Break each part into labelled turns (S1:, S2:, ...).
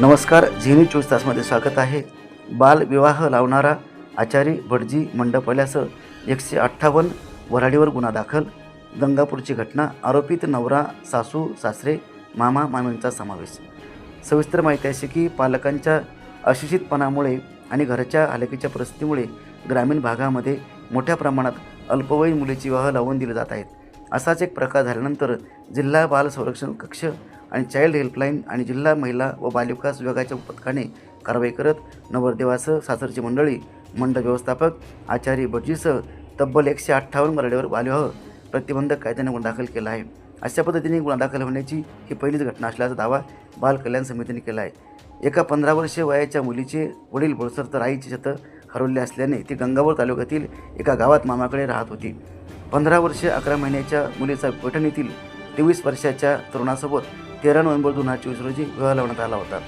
S1: नमस्कार झेनी चोवीस तासमध्ये स्वागत आहे. बालविवाह लावणारा आचारी भटजी मंडपवाल्यासह एकशे अठ्ठावन्न वराडीवर गुन्हा दाखल. गंगापूरची घटना आरोपित नवरा सासू सासरे मामा मामींचा समावेश. सविस्तर माहिती अशी की पालकांच्या अशिक्षितपणामुळे आणि घराच्या हलकीच्या परिस्थितीमुळे ग्रामीण भागामध्ये मोठ्या प्रमाणात अल्पवयीन मुलीची विवाह लावून दिले जात आहेत. असाच एक प्रकार झाल्यानंतर जिल्हा बाल संरक्षण कक्ष आणि चाइल्ड हेल्पलाईन आणि जिल्हा महिला व बालविकास विभागाच्या पथकाने कारवाई करत नवरदेवासह सासरची मंडळी मंडळ व्यवस्थापक आचार्य भटजीसह तब्बल एकशे अठ्ठावन्न मराठीवर बालविवाह प्रतिबंधक कायद्याने गुन्हा दाखल केला आहे. अशा पद्धतीने गुन्हा दाखल होण्याची ही पहिलीच घटना असल्याचा दावा बाल कल्याण समितीने केला आहे. एका पंधरा वर्षे वयाच्या मुलीचे वडील बोळसर तर आईचे छतं हरवले असल्याने ती गंगापूर तालुक्यातील एका गावात मामाकडे राहत होती. पंधरा वर्षे अकरा महिन्याच्या मुलीचा पैठण येथील तेवीस वर्षाच्या तरुणासोबत तेरा नोव्हेंबर दोन हजार चोवीस रोजी विवाह लावण्यात आला होता.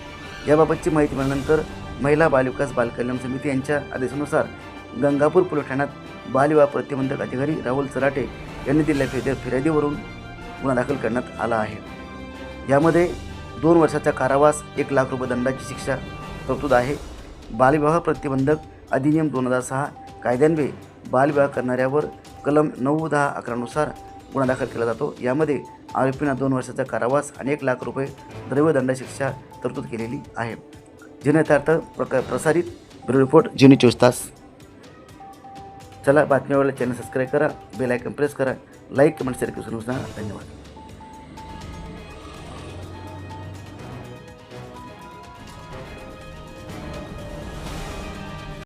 S1: याबाबतची माहिती मिळाल्यानंतर महिला बालविकास बालकल्याण समिती यांच्या आदेशानुसार गंगापूर पोलीस ठाण्यात बालविवाह प्रतिबंधक अधिकारी राहुल चराटे यांनी दिलेल्या फिर्या फिर्यादीवरून गुन्हा दाखल करण्यात आला आहे. यामध्ये दोन वर्षाचा कारावास एक लाख रुपये दंडाची शिक्षा तरतूद आहे. बालविवाह प्रतिबंधक अधिनियम दोन हजार सहा कायद्यान्वये बालविवाह करणाऱ्यावर कलम नऊ दहा अकरानुसार गुन्हा दाखल केला जातो. यामध्ये आरोपींना दोन वर्षाचा कारावास आणि एक लाख रुपये द्रव्यदंड शिक्षा तरतूद केलेली आहे. जिनेतार्थ प्रक प्रसारित ब्युरो रिपोर्ट जिने चोवीस तास. चला बातमीवाला चॅनल सबस्क्राईब करा बेल आयकन प्रेस करा. लाईक कमेंट शेअर करून धन्यवाद.